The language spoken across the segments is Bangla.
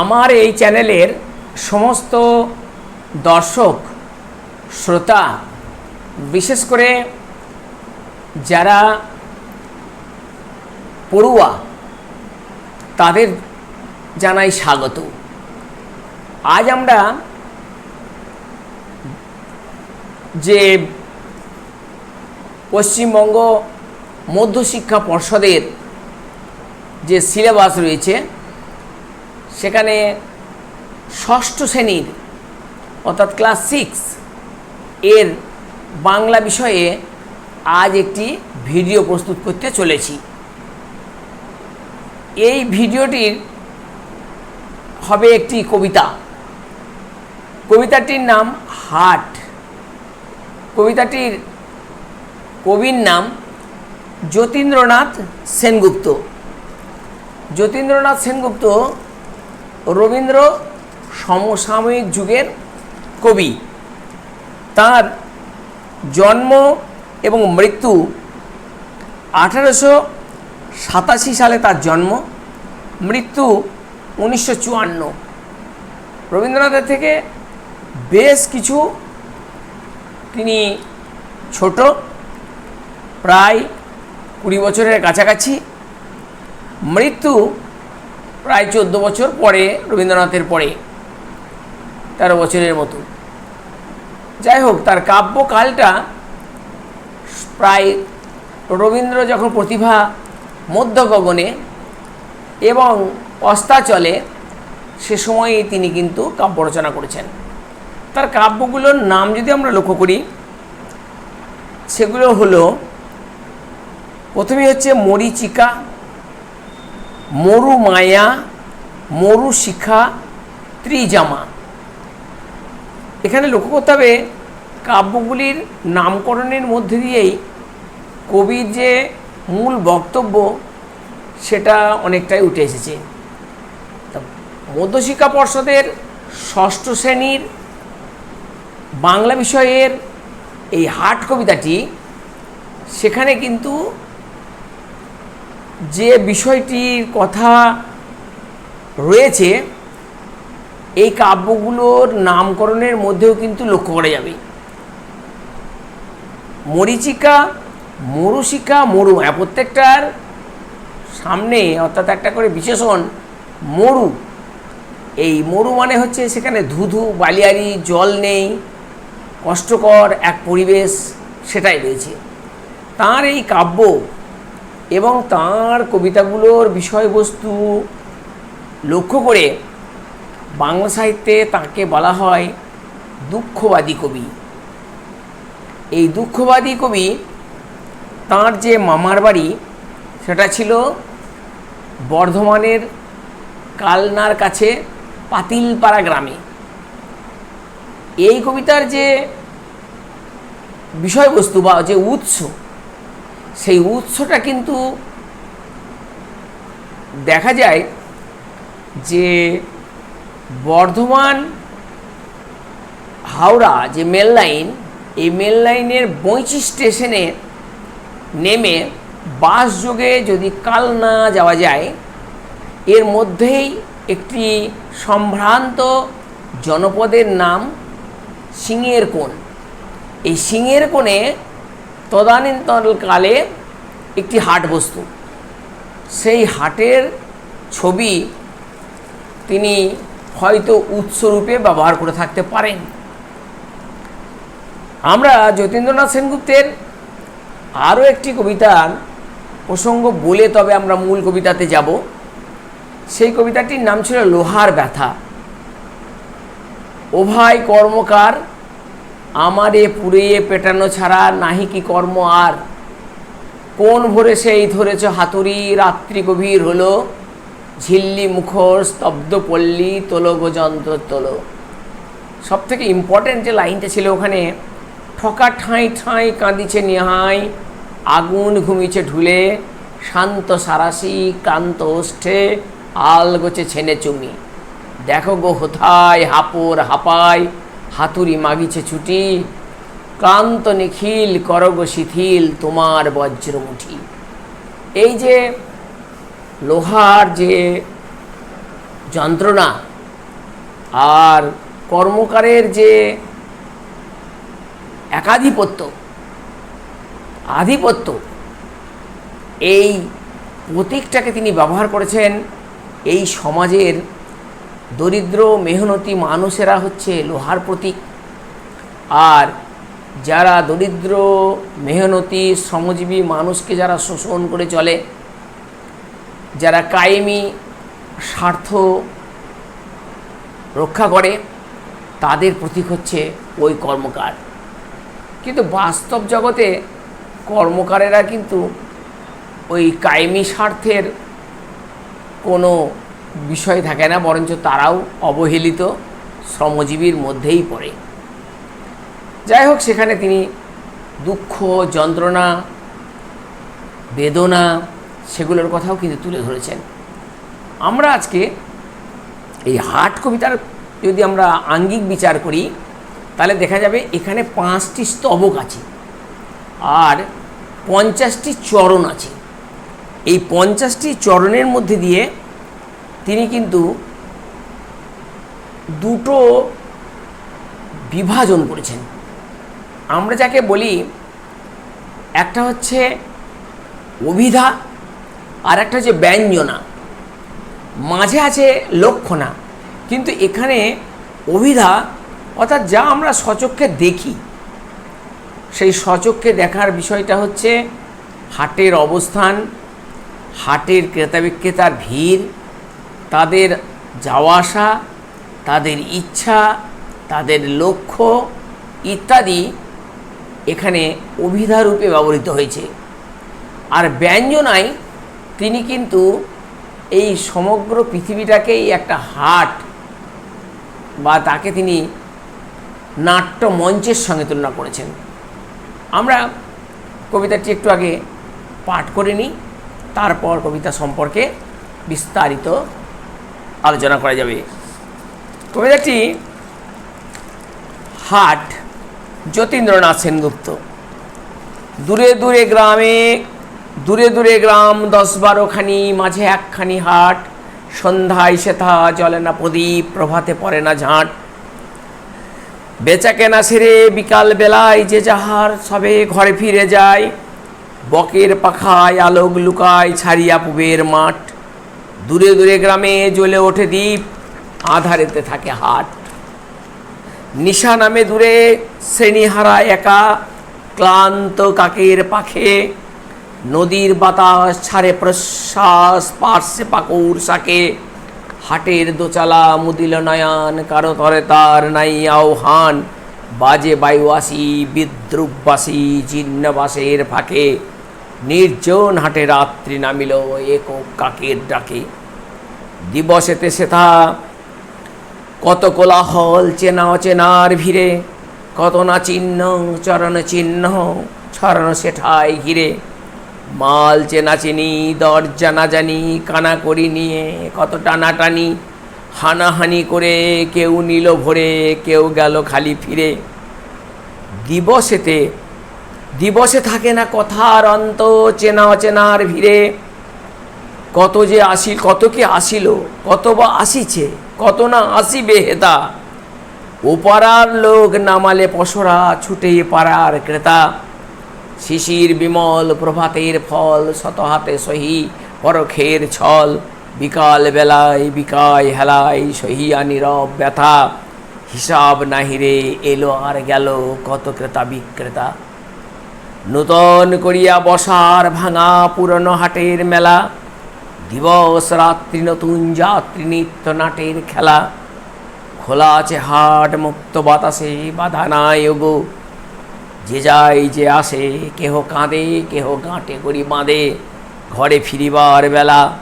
আমার এই চ্যানেলের সমস্ত দর্শক, শ্রোতা, বিশেষ করে যারা পড়ুয়া, তাদের জানাই স্বাগত। আজ আমরা যে পশ্চিমবঙ্গ মধ্যশিক্ষা পর্ষদের যে সিলেবাস রয়েছে সেখানে ষষ্ঠ শ্রেণির, অর্থাৎ ক্লাস সিক্স, এর বাংলা বিষয়ে আজ একটি ভিডিও প্রস্তুত করতে চলেছি। এই ভিডিওটির হবে একটি কবিতা। কবিতাটির নাম হাট। কবিতাটির কবির নাম যতীন্দ্রনাথ সেনগুপ্ত। যতীন্দ্রনাথ সেনগুপ্ত রবীন্দ্র সমসাময়িক যুগের কবি। তার জন্ম এবং মৃত্যু আঠারোশো সাতাশি সালে তার জন্ম, মৃত্যু উনিশশো চুয়ান্ন। রবীন্দ্রনাথের থেকে বেশ কিছু তিনি ছোট, প্রায় কুড়ি বছরের কাছাকাছি। মৃত্যু প্রায় চোদ্দ বছর পরে, রবীন্দ্রনাথের পরে, তেরো বছরের মতো। যাই হোক, তার কাব্যকালটা প্রায় রবীন্দ্র যখন প্রতিভা মধ্য গগনে এবং অস্তাচলে সে সময়ে তিনি কিন্তু কাব্য রচনা করেছেন। তার কাব্যগুলোর নাম যদি আমরা লক্ষ্য করি, সেগুলো হলো প্রথমে হচ্ছে মরিচিকা মরু মায়া, মরু শিখা, ত্রিজামা। এখানে লক্ষ্য করতে হবে, কাব্যগুলির নামকরণের মধ্যে দিয়েই কবির যে মূল বক্তব্য, সেটা অনেকটাই উঠে এসেছে। মধ্যশিক্ষা পর্ষদের ষষ্ঠ শ্রেণির বাংলা বিষয়ের এই হাট কবিতাটি, সেখানে কিন্তু যে বিষয়টির কথা রয়েছে, এই কাব্যগুলোর নামকরণের মধ্যেও কিন্তু লক্ষ্য করা যাবে। মরিচিকা, মরুশিকা, মরু হ্যাঁ প্রত্যেকটার সামনে অর্থাৎ একটা করে বিশেষণ মরু। এই মরু মানে হচ্ছে সেখানে ধুধু, বালিয়ারি, জল নেই, কষ্টকর এক পরিবেশ সেটাই রয়েছে। তার এই কাব্য এবং তার কবিতাগুলোর বিষয়বস্তু লক্ষ্য করে বাংলা সাহিত্যে তাকে বলা হয় দুঃখবাদী কবি। এই দুঃখবাদী কবি তার যে মামার বাড়ি, সেটা ছিল বর্ধমানের কালনার কাছে পাতিলপাড়া গ্রামে। এই কবিতার যে বিষয়বস্তু বা যে উৎস সেই উৎসটা কিন্তু দেখা যায় যে বর্ধমান, হাওড়া যে মেল লাইন এই মেল লাইনের বঁইচি স্টেশনে নেমে বাস যোগে যদি কালনা যাওয়া যায়, এর মধ্যেই একটি সম্ভ্রান্ত জনপদের নাম সিংয়ের কোণ। এই সিংয়ের কোণে তদানীন্তনকালে একটি হাট বস্তু। সেই হাটের ছবি তিনি হয়তো উৎসরূপে ব্যবহার করে থাকতে পারেন। আমরা যতীন্দ্রনাথ সেনগুপ্তের আরও একটি কবিতার প্রসঙ্গ বলে তবে আমরা মূল কবিতাতে যাব। সেই কবিতাটির নাম ছিল লোহার ব্যথা। ও ভাই কর্মকার আমারে পুড়িয়ে পেটানো ছাড়া নাহি কি কর্ম আর? কোন ভোরে সেই ধরেছ হাতুড়ি? রাত্রি গভীর হলো, ঝিল্লি মুখর স্তব্ধ পল্লী গো যন্ত্র তোলো। সব থেকে ইম্পর্ট্যান্ট যে লাইনটা ছিল ওখানে, ঠকা ঠাঁই ঠাঁই কাঁদিছে নেহাই, আগুন ঘুমিছে ঢুলে, শান্ত সারাসি ক্লান্ত ওষ্ঠে আল গোছে ছেনে চুমি। দেখো গো হোথায় হাপর হাপায় হাতুড়ি মাগিছে ছুটি। ক্লান্ত, নিখিল করগ শিথিল তোমার বজ্রমুঠি। এই যে লোহার যে যন্ত্রণা আর কর্মকারের যে একাধিপত্য, আধিপত্য, এই প্রতীকটাকে তিনি ব্যবহার করেছেন এই সমাজের দরিদ্র মেহনতি মানুষেরা হচ্ছে লোহার প্রতীক। আর যারা দরিদ্র, মেহনতি, শ্রমজীবী মানুষকে যারা শোষণ করে চলে, যারা কায়েমি, স্বার্থ রক্ষা করে, তাদের প্রতীক হচ্ছে ওই কর্মকার। কিন্তু বাস্তব জগতে কর্মকারেরা কিন্তু ওই কায়েমি স্বার্থের কোনো বিষয় থাকে না, বরঞ্চ তারাও অবহেলিত শ্রমজীবীর মধ্যেই পড়ে। যাই হোক, সেখানে তিনি দুঃখ, যন্ত্রণা, বেদনা সেগুলোর কথাও কিন্তু তুলে ধরেছেন। আমরা আজকে এই হাট কবিতার যদি আমরা আঙ্গিক বিচার করি, তাহলে দেখা যাবে এখানে পাঁচটি স্তবক আছে আর পঞ্চাশটি চরণ আছে। এই পঞ্চাশটি চরণের মধ্যে দিয়ে তিনি কিন্তু দুটো বিভাজন করেছেন। আমরা যাকে বলি, একটা হচ্ছে অভিধা, আর একটা হচ্ছে ব্যঞ্জনা। মাঝে আছে লক্ষণা, কিন্তু এখানে অভিধা, অর্থাৎ যা আমরা সচক্ষে দেখি, সেই সচক্ষে দেখার বিষয়টা হচ্ছে হাটের অবস্থান, হাটের ক্রেতা বিক্রেতার ভিড় তাদের যাওয়া আসা তাদের ইচ্ছা, তাদের লক্ষ্য ইত্যাদি এখানে অভিধা রূপে ব্যবহৃত হয়েছে। আর ব্যঞ্জনায় তিনি কিন্তু এই সমগ্র পৃথিবীটাকেই একটা হাট বা তাকে তিনি নাট্য মঞ্চের সঙ্গে তুলনা করেছেন। আমরা কবিতাটি একটু আগে পাঠ করে নিই, তারপর কবিতা সম্পর্কে বিস্তারিত আলোচনা করা যাবে। কবিতাটি হাট যতীন্দ্রনাথ সেনগুপ্ত। দূরে দূরে গ্রামে, দূরে দূরে গ্রাম, দশ বারোখানি মাঝে একখানি হাট। সন্ধ্যায় সেথা জলে না প্রদীপ, প্রভাতে পড়ে না ঝাঁট। বেচা কেনা সেরে বিকাল বেলায় যে যাহার সবে ঘরে ফিরে যায়, বকের পাখায় আলোক লুকায় ছাড়িয়া পুবের মাঠ। দূরে দূরে গ্রামে জ্বলে ওঠে দ্বীপ, আধারেতে থাকে হাট। নিশা নামে দূরে শ্রেণীহারা একা, ক্লান্ত কাকের পাখে। নদীর বাতাস ছাড়ে প্রশ্বাস, পার্শ্বে পাকুর শাকে। হাটের দোচালা মুদিল নয়ন, কারও তরে তার নাই আহ্বান। বাজে বায়ুয়াসী বিদ্রুপবাসী জীর্ণবাসের ফাঁকে। নির্জন হাটে রাত্রি নামিল এক কাকের ডাকে। দিবসেতে সেথা কত কোলাহল, চেনা অচেনার ভিড়ে, কত না চিহ্ন, চরণ চিহ্ন ছড়ান সেঠায় ঘিরে। মাল চেনা চিনি, দরজা না জানি, কানা করি নিয়ে কত টানাটানি, হানাহানি করে কেউ নিল ভরে, কেউ গেল খালি ফিরে। দিবসেতে দিবসে থাকে না কথার অন্ত, চেনা অচেনার ভিড়ে। কত যে আসিল, কত কি আসিল, কত বা আসিছে, কত না আসিবে হেতা। ওপারার লোক নামালে পশরা, ছুটে পাড়ার ক্রেতা। শিশির বিমল প্রভাতের ফল, শত হাতে সহি পরখের ছল। বিকাল বেলায়, বিকায় হেলায়, সহিয়া নীরব ব্যথা। হিসাব নাহিরে এলো আর গেল কত ক্রেতা বিক্রেতা। নূতন করিয়া বসার ভাঙা পুরনো হাটের মেলা, দিবস রাত্রি নতুন যাত্রী নিত্য নাটের খেলা, খোলা আছে হাট মুক্ত বাতাসে, বাধা নাই ওগো। যে যাই যে আসে, কেহ কাঁদে, কেহ গাঁটে করি বাঁধে। ঘরে ফিরিবার বেলা,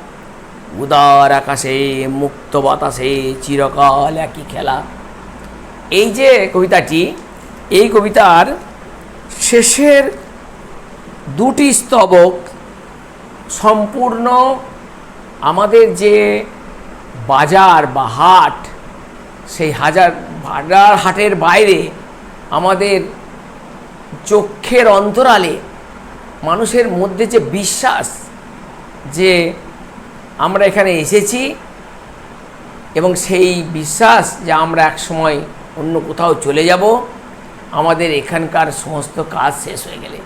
উদার আকাশে, মুক্ত বাতাসে, চিরকাল একই খেলা। এই যে কবিতাটি, এই কবিতার শেষের দুটি স্তবক সম্পূর্ণ আমাদের যে বাজার বা হাট, সেই হাজার বাজার হাটের বাইরে আমাদের চক্ষের অন্তরালে মানুষের মধ্যে যে বিশ্বাস যে আমরা এখানে এসেছি এবং সেই বিশ্বাস যে আমরা এক সময় অন্য কোথাও চলে যাব, আমাদের এখানকার সমস্ত কাজ শেষ হয়ে গেলে।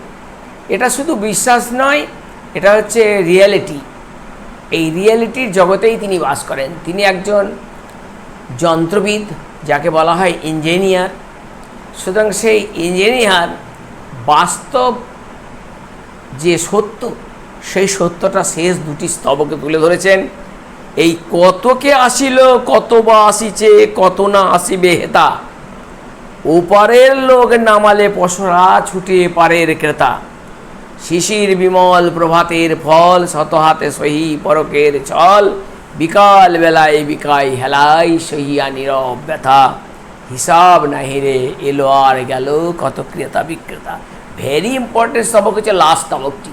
এটা শুধু বিশ্বাস নয়, এটা হচ্ছে রিয়ালিটি এই রিয়ালিটির জগতেই তিনি বাস করেন। তিনি একজন যন্ত্রবিদ, যাকে বলা হয় ইঞ্জিনিয়ার সুতরাং সেই ইঞ্জিনিয়ার বাস্তব যে সত্য, সেই সত্যটা শেষ দুটি স্তবকে তুলে ধরেছেন। এই কতকে আসিল, কত বা আসিছে, কত না আসিবে হেতা? ওপারের লোক নামালে পশরা ছুটে পারের ক্রেতা। শিশির বিমল প্রভাতের ফল শত হাতে সহি পরকের ছল। বিকাল বেলায় বিকাই হেলাই সহিয়া নীরব ব্যথা। হিসাব নাহি রে এলো আর গেল কত ক্রেতা বিক্রেতা। ভেরি ইম্পর্টেন্ট স্তবক হচ্ছে লাস্ট স্তবকটি।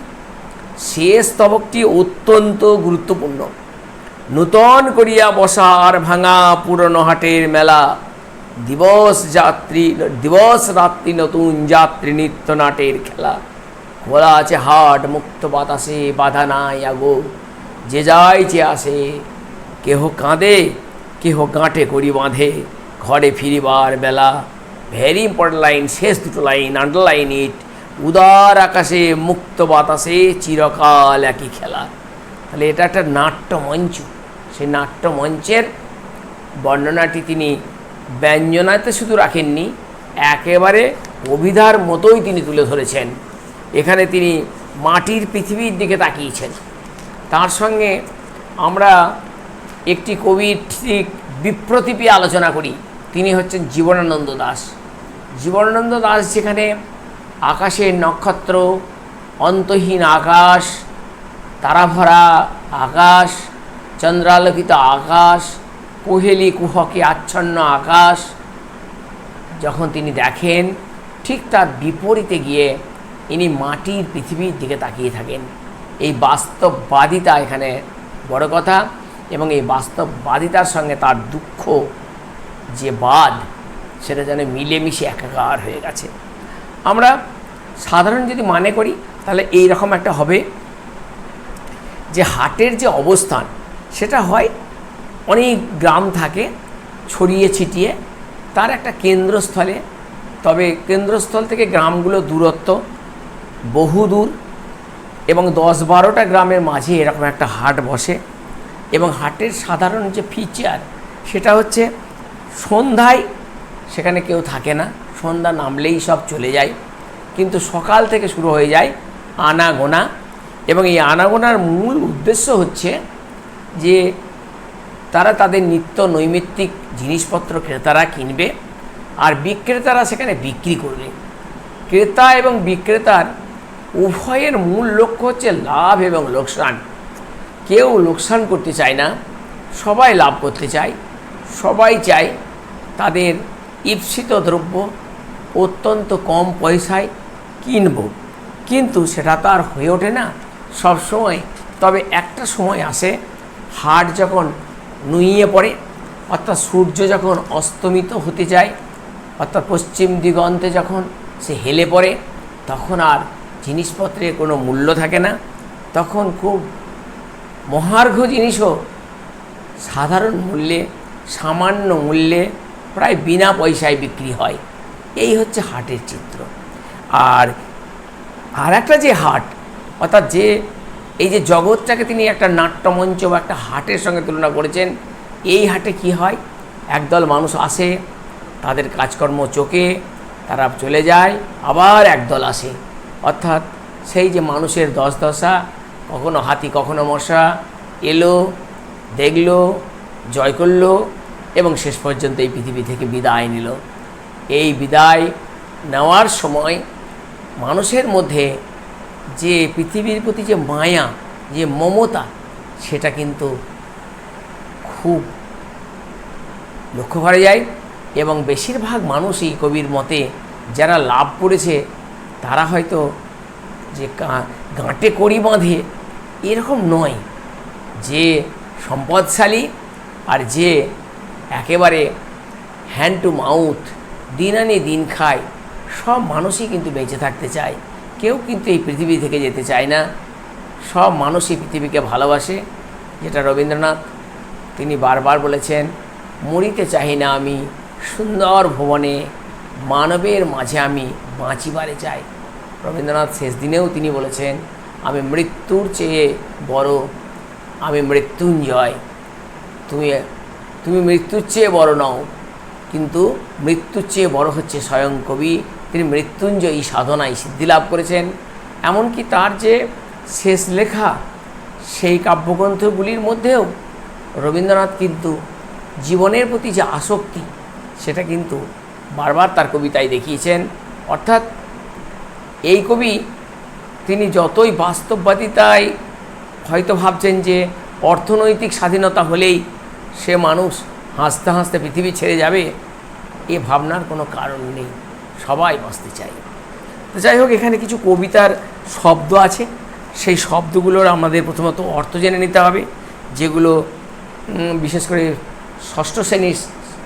শেষ স্তবকটি অত্যন্ত গুরুত্বপূর্ণ। নূতন করিয়া বসা আর ভাঙা পুরনো হাটের মেলা। দিবস যাত্রী, দিবস রাত্রি নতুন যাত্রী নিত্য নাটের খেলা। খোলা আছে হাট মুক্ত বাতাসে, বাধা নাই আগো। যে যাই যে আসে, কেহ কাঁদে, কেহ গাঁটে করি বাঁধে। ঘরে ফিরিবার বেলা ভেরি ইম্পর্টেন্ট লাইন শেষ দুটো লাইন আন্ডারলাইন ইট উদার আকাশে, মুক্ত বাতাসে, চিরকাল একই খেলা। তাহলে এটা একটা নাট্য মঞ্চ সেই নাট্য মঞ্চের বর্ণনাটি তিনি ব্যঞ্জনাতে শুধু রাখেননি, একেবারে অভিধার মতোই তিনি তুলে ধরেছেন। এখানে তিনি মাটির পৃথিবীর দিকে তাকিয়েছেন। তার সঙ্গে আমরা একটি কবির ঠিক বিপ্রতিপি আলোচনা করি। তিনি হচ্ছেন জীবনানন্দ দাস। জীবনানন্দ দাস যেখানে আকাশের নক্ষত্র, অন্তহীন আকাশ, তারাভরা আকাশ, চন্দ্রালোকিত আকাশ, কোহেলি কুহকে আচ্ছন্ন আকাশ, যখন তিনি দেখেন, ঠিক তার বিপরীতে গিয়ে ইনি মাটির পৃথিবীর দিকে তাকিয়ে থাকেন। এই বাস্তববাদিতা এখানে বড় কথা এবং এই বাস্তববাদিতার সঙ্গে তার দুঃখ যে বাদ, সেটা যেন মিলেমিশে একাকার হয়ে গেছে। আমরা সাধারণ যদি মানে করি, তাহলে এই রকম একটা হবে যে হাটের যে অবস্থান, সেটা হয় অনেক গ্রাম থাকে ছড়িয়ে ছিটিয়ে, তার একটা কেন্দ্রস্থলে। তবে কেন্দ্রস্থল থেকে গ্রামগুলো দূরত্ব বহু দূর এবং দশ বারোটা গ্রামের মাঝে এরকম একটা হাট বসে এবং হাটের সাধারণ যে ফিচার সেটা হচ্ছে সন্ধ্যায় সেখানে কেউ থাকে না, সন্ধ্যা নামলেই সব চলে যায়। কিন্তু সকাল থেকে শুরু হয়ে যায় আনাগোনা এবং এই আনাগোনার মূল উদ্দেশ্য হচ্ছে যে তারা তাদের নিত্য নৈমিত্তিক জিনিসপত্র ক্রেতারা কিনবে আর বিক্রেতারা সেখানে বিক্রি করবে। ক্রেতা এবং বিক্রেতার উভয়ের মূল লক্ষ্য হচ্ছে লাভ এবং লোকসান। কেউ লোকসান করতে চায় না, সবাই লাভ করতে চায়, সবাই চায় তাদের ঈপ্সিত দ্রব্য অত্যন্ত কম পয়সায় কিনব। কিন্তু সেটা তো আর হয়ে ওঠে না সব সময় তবে একটা সময় আসে হাট যখন নুইয়ে পড়ে, অর্থাৎ সূর্য যখন অস্তমিত হতে যায়, অর্থাৎ পশ্চিম দিগন্তে যখন সে হেলে পড়ে, তখন আর জিনিসপত্রের কোনো মূল্য থাকে না, তখন খুব মহার্ঘ জিনিসও সাধারণ মূল্যে, সামান্য মূল্যে প্রায় বিনা পয়সায় বিক্রি হয়। এই হচ্ছে হাটের চিত্র। আর আর একটা যে হাট, অর্থাৎ যে, এই যে জগৎটাকে তিনি একটা নাট্যমঞ্চ বা একটা হাটের সঙ্গে তুলনা করেছেন, এই হাটে কি হয়? একদল মানুষ আসে, তাদের কাজকর্ম চোখে, তারা চলে যায়, আবার একদল আসে। অর্থাৎ সেই যে মানুষের দশ দশা, কখনো হাতি, কখনো মশা, এলো, দেখল, জয় করল এবং শেষ পর্যন্ত এই পৃথিবী থেকে বিদায় নিল। এই বিদায় নেওয়ার সময় মানুষের মধ্যে যে পৃথিবীর প্রতি যে মায়া, যে মমতা, সেটা কিন্তু খুব লক্ষ্য করা যায় এবং বেশিরভাগ মানুষই কবির মতে যারা লাভ করেছে তারা হয়তো যে গাঁটে কড়ি বাঁধে, এরকম নয়। যে সম্পদশালী আর যে একেবারে হ্যান্ড টু মাউথ দিন আনি দিন খায়, সব মানুষই কিন্তু বেঁচে থাকতে চায়। কেউ কিন্তু এই পৃথিবী থেকে যেতে চায় না। সব মানুষই পৃথিবীকে ভালোবাসে, যেটা রবীন্দ্রনাথ, তিনি বারবার বলেছেন, মরিতে চাহি না আমি, সুন্দর ভুবনে, মানবের মাঝে আমি বাঁচিবারে চাই। রবীন্দ্রনাথ শেষ দিনেও তিনি বলেছেন, আমি মৃত্যুর চেয়ে বড়, আমি মৃত্যুঞ্জয়। তুমি তুমি মৃত্যুর চেয়ে বড় নও, কিন্তু মৃত্যুর চেয়ে বড় হচ্ছে স্বয়ং কবি। তিনি মৃত্যুঞ্জয়ী সাধনায় সিদ্ধি লাভ করেছেন। এমনকি তার যে শেষ লেখা, সেই কাব্যগ্রন্থগুলির মধ্যেও রবীন্দ্রনাথ কিন্তু জীবনের প্রতি যে আসক্তি, সেটা কিন্তু বারবার তার কবিতায় দেখিয়েছেন। অর্থাৎ এই কবি তিনি যতই বাস্তববাদিতায় হয়তো ভাবছেন যে অর্থনৈতিক স্বাধীনতা হলেই সে মানুষ হাসতে হাসতে পৃথিবী ছেড়ে যাবে, এ ভাবনার কোনো কারণ নেই। সবাই বাঁচতে চাই তো যাই হোক, এখানে কিছু কবিতার শব্দ আছে। সেই শব্দগুলোর আমাদের প্রথমত অর্থ জেনে নিতে হবে, যেগুলো বিশেষ করে ষষ্ঠ শ্রেণির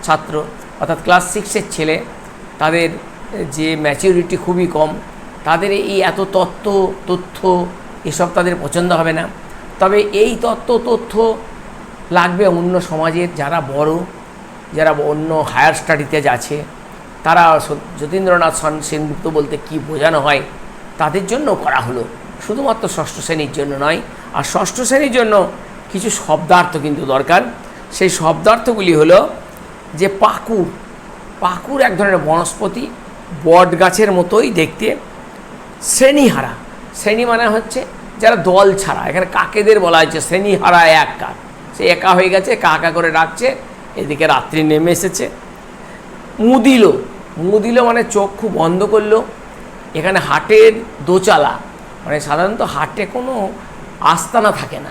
ছাত্র অর্থাৎ ক্লাস সিক্সের ছেলে, তাদের যে ম্যাচিউরিটি খুবই কম তাদের এই এত তত্ত্ব, তথ্য, এসব তাদের পছন্দ হবে না। তবে এই তত্ত্ব, তথ্য লাগবে অন্য সমাজের যারা বড়, যারা অন্য হায়ার স্টাডিতে যাচ্ছে। তারা যতীন্দ্রনাথ সন- সেনগুপ্ত বলতে কি বোঝানো হয়, তাদের জন্য করা হলো। শুধুমাত্র ষষ্ঠ শ্রেণির জন্য নয়, আর ষষ্ঠ শ্রেণির জন্য কিছু শব্দার্থ কিন্তু দরকার। সেই শব্দার্থগুলি হলো যে পাকুর পাকুর এক ধরনের বনস্পতি বট গাছের মতোই দেখতে। শ্রেণীহারা। শ্রেণি মানে হচ্ছে যারা দল ছাড়া। এখানে কাকেদের বলা হয়েছে? শ্রেণীহারা এক কাক। সে একা হয়ে গেছে কাকা করে ডাকছে এদিকে রাত্রি নেমে এসেছে। মুদিল। মুদিল মানে চক্ষু বন্ধ করল। এখানে হাটের দোচালা। মানে সাধারণত হাটে কোনো আস্তানা থাকে না।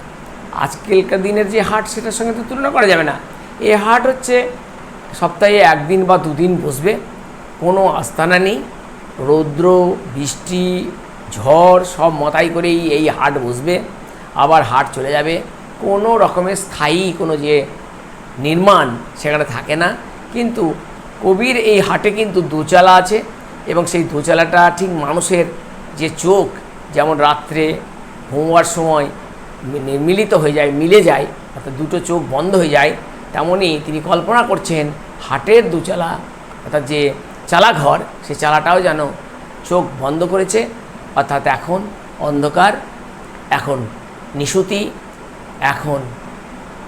আজকালকার দিনের যে হাট, সেটার সঙ্গে তো তুলনা করা যাবে না। এ হাট হচ্ছে সপ্তাহে একদিন বা দুদিন বসবে। কোনো আস্তানা নেই। রৌদ্র, বৃষ্টি, ঝড় সব মতাই করেই এই হাট বসবে। আবার হাট চলে যাবে। কোনো রকমের স্থায়ী কোনো যে নির্মাণ সেখানে থাকে না। কিন্তু কবির এই হাটে কিন্তু দোচালা আছে এবং সেই দোচালাটা ঠিক মানুষের যে চোখ, যেমন রাত্রে ঘুমোবার সময় মিলিত হয়ে যায়, মিলে যায়, অর্থাৎ দুটো চোখ বন্ধ হয়ে যায়, তেমনই তিনি কল্পনা করছেন হাটের দোচালা, অর্থাৎ যে চালাঘর, সেই চালাটাও যেন চোখ বন্ধ করেছে, অর্থাৎ এখন অন্ধকার, এখন নিশুতি, এখন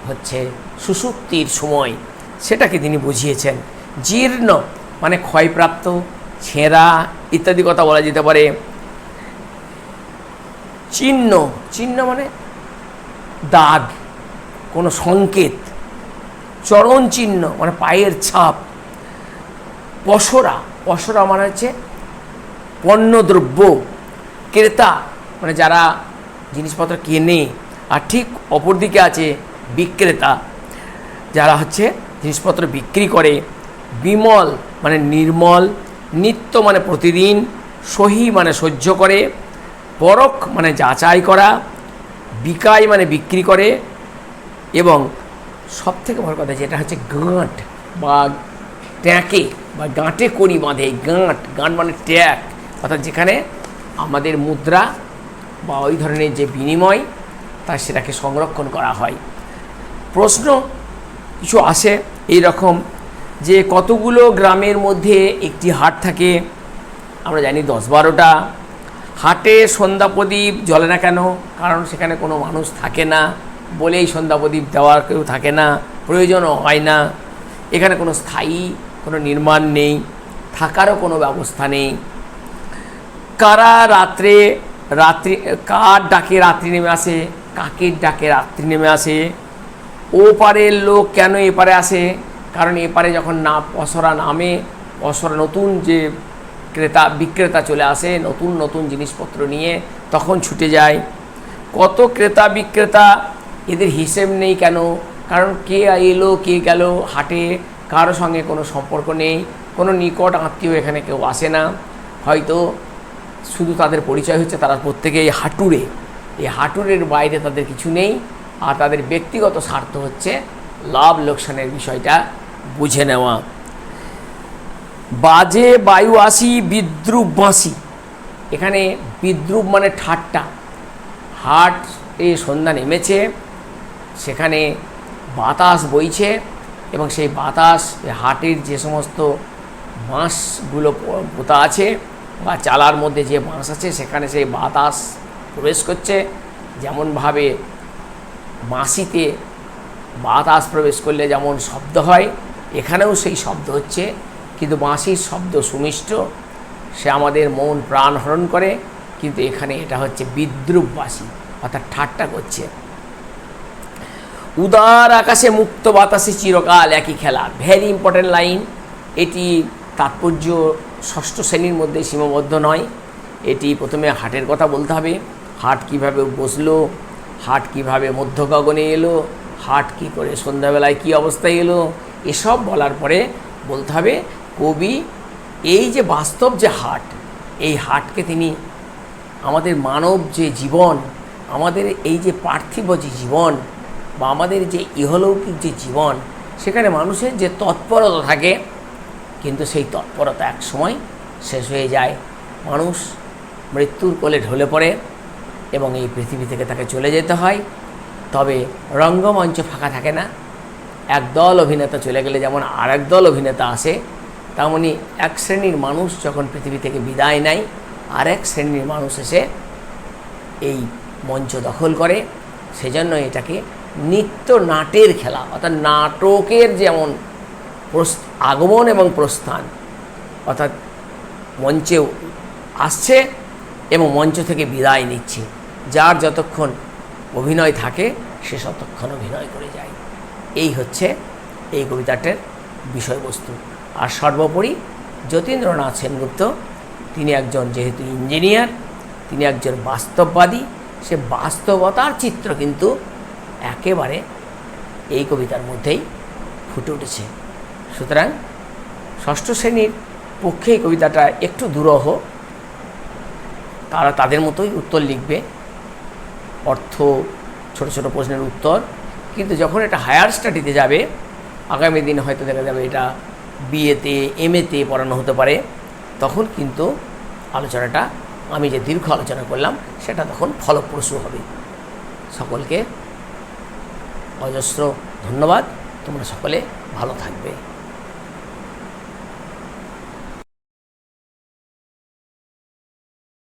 হচ্ছে সুষুপ্তির সময়। সেটাকে তিনি বুঝিয়েছেন। জীর্ণ মানে ক্ষয়প্রাপ্ত, ছেঁড়া ইত্যাদি কথা বলা যেতে পারে। চিহ্ন চিহ্ন মানে দাগ, কোনো সংকেত। চরণ চিহ্ন মানে পায়ের ছাপ। পসরা পসরা মানে হচ্ছে পণ্যদ্রব্য, ক্রেতা মানে যারা জিনিসপত্র কেনে, আর ঠিক অপরদিকে আছে বিক্রেতা, যারা হচ্ছে জিনিসপত্র বিক্রি করে, বিমল মানে নির্মল, নিত্য মানে প্রতিদিন, সহি মানে সহ্য করে, পরখ মানে যাচাই করা বিকায় মানে বিক্রি করে, এবং সব থেকে বড় কথা যেটা হচ্ছে গাঁট বা ট্যাঁকে বা গাঁটে করি বাঁধে গাঁট গাঁট মানে ট্যাগ, অর্থাৎ যেখানে আমাদের মুদ্রা বা ওই ধরনের যে বিনিময়, তা সেটাকে সংরক্ষণ করা হয়। প্রশ্ন কিছু আসে এই রকম যে কতগুলো গ্রামের মধ্যে একটি হাট থাকে? আমরা জানি দশ বারোটা। হাটে সন্ধ্যা প্রদীপ জ্বলে না কেন? কারণ সেখানে কোনো মানুষ থাকে না বলেই সন্ধ্যা প্রদীপ দেওয়ার কেউ থাকে না, প্রয়োজনও হয় না। এখানে কোনো স্থায়ী কোনো নির্মাণ নেই, থাকারও কোনো ব্যবস্থা নেই। কারা রাত্রে, রাত্রি, কার ডাকে রাত্রি নেমে আসে, কাকের ডাকে রাত্রি নেমে আসে? ও পারের লোক কেন এপারে আসে? কারণ এপারে যখন না পসরা নামে পসরা নতুন যে ক্রেতা, বিক্রেতা চলে আসে, নতুন নতুন জিনিসপত্র নিয়ে, তখন ছুটে যায়। কত ক্রেতা, বিক্রেতা, এদের হিসেব নেই কেন? কারণ কে এলো, কে গেল, হাটে কারও সঙ্গে কোনো সম্পর্ক নেই, কোনো নিকট আত্মীয় এখানে কেউ আসে না। হয়তো শুধু তাদের পরিচয় হচ্ছে, তারা প্রত্যেকে এই হাঁটুরে। এই হাঁটুরের বাইরে তাদের কিছু নেই আর তাদের ব্যক্তিগত স্বার্থ হচ্ছে লাভ লোকসানের বিষয়টা বুঝে নেওয়া। বাজে বায়ু আসি বিদ্রুপ বাঁশি। এখানে বিদ্রুপ মানে ঠাট্টা। হাট এ সন্ধ্যা নেমেছে, সেখানে বাতাস বইছে এবং সেই বাতাস হাটের যে সমস্ত বাঁশগুলো পোতা আছে বা চালার মধ্যে যে বাঁশ আছে, সেখানে সেই বাতাস প্রবেশ করছে। যেমনভাবে বাঁশিতে বাতাস প্রবেশ করলে যেমন শব্দ হয়, এখানেও সেই শব্দ হচ্ছে। কিন্তু বাঁশির শব্দ সুমিষ্ট, সে আমাদের মন, প্রাণ হরণ করে। কিন্তু এখানে এটা হচ্ছে বিদ্রুপবাসী, অর্থাৎ ঠাট্টা করছে। উদার আকাশে মুক্ত বাতাসে চিরকাল একই খেলা। ভেরি ইম্পর্ট্যান্ট লাইন এটি তাৎপর্য ষষ্ঠ শ্রেণির মধ্যে সীমাবদ্ধ নয়। এটি প্রথমে হাটের কথা বলতে হবে। হাট কীভাবে বসল? হাট কীভাবে মধ্য গগনে এলো? হাট কি করে সন্ধ্যাবেলায় কি অবস্থায় এলো? এসব বলার পরে বলতে হবে, কবি, এই যে বাস্তব যে হাট, এই হাটকে তিনি আমাদের মানব যে জীবন, আমাদের এই যে পার্থিব যে জীবন বা আমাদের যে ইহলৌকিক যে জীবন, সেখানে মানুষের যে তৎপরতা থাকে, কিন্তু সেই তৎপরতা এক সময় শেষ হয়ে যায়। মানুষ মৃত্যুর কোলে ঢলে পড়ে এবং এই পৃথিবী থেকে তাকে চলে যেতে হয়। তবে রঙ্গমঞ্চ ফাঁকা থাকে না। একদল অভিনেতা চলে গেলে যেমন আর এক দল অভিনেতা আসে, তেমনি এক শ্রেণির মানুষ যখন পৃথিবী থেকে বিদায় নেয় আর এক শ্রেণির মানুষ এসে এই মঞ্চ দখল করে। সেজন্য এটাকে নিত্য নাটের খেলা, অর্থাৎ নাটকের যেমন আগমন এবং প্রস্থান, অর্থাৎ মঞ্চে আসছে এবং মঞ্চ থেকে বিদায় নিচ্ছে। যার যতক্ষণ অভিনয় থাকে, সে ততক্ষণ অভিনয় করে যায়। এই হচ্ছে এই কবিতাটার বিষয়বস্তু। আর সর্বোপরি যতীন্দ্রনাথ সেনগুপ্ত, তিনি একজন যেহেতু ইঞ্জিনিয়ার, তিনি একজন বাস্তববাদী, সে বাস্তবতার চিত্র কিন্তু একেবারে এই কবিতার মধ্যেই ফুটে উঠেছে। সুতরাং ষষ্ঠ শ্রেণির পক্ষে এই কবিতাটা একটু দুরহ। তারা তাদের মতোই উত্তর লিখবে। অর্থ, ছোট ছোট প্রশ্নের উত্তর। কিন্তু যখন এটা হায়ার স্টাডিতে যাবে, আগামী দিনে হয়তো দেখা যাবে এটা বিএতে এমএতে পড়ানো হতে পারে। তখন কিন্তু আলোচনাটা, আমি যে দীর্ঘ আলোচনা করলাম, সেটা তখন ফলপ্রসূ হবে। সকলকে অজস্র ধন্যবাদ। তোমরা সকলে ভালো থাকবে।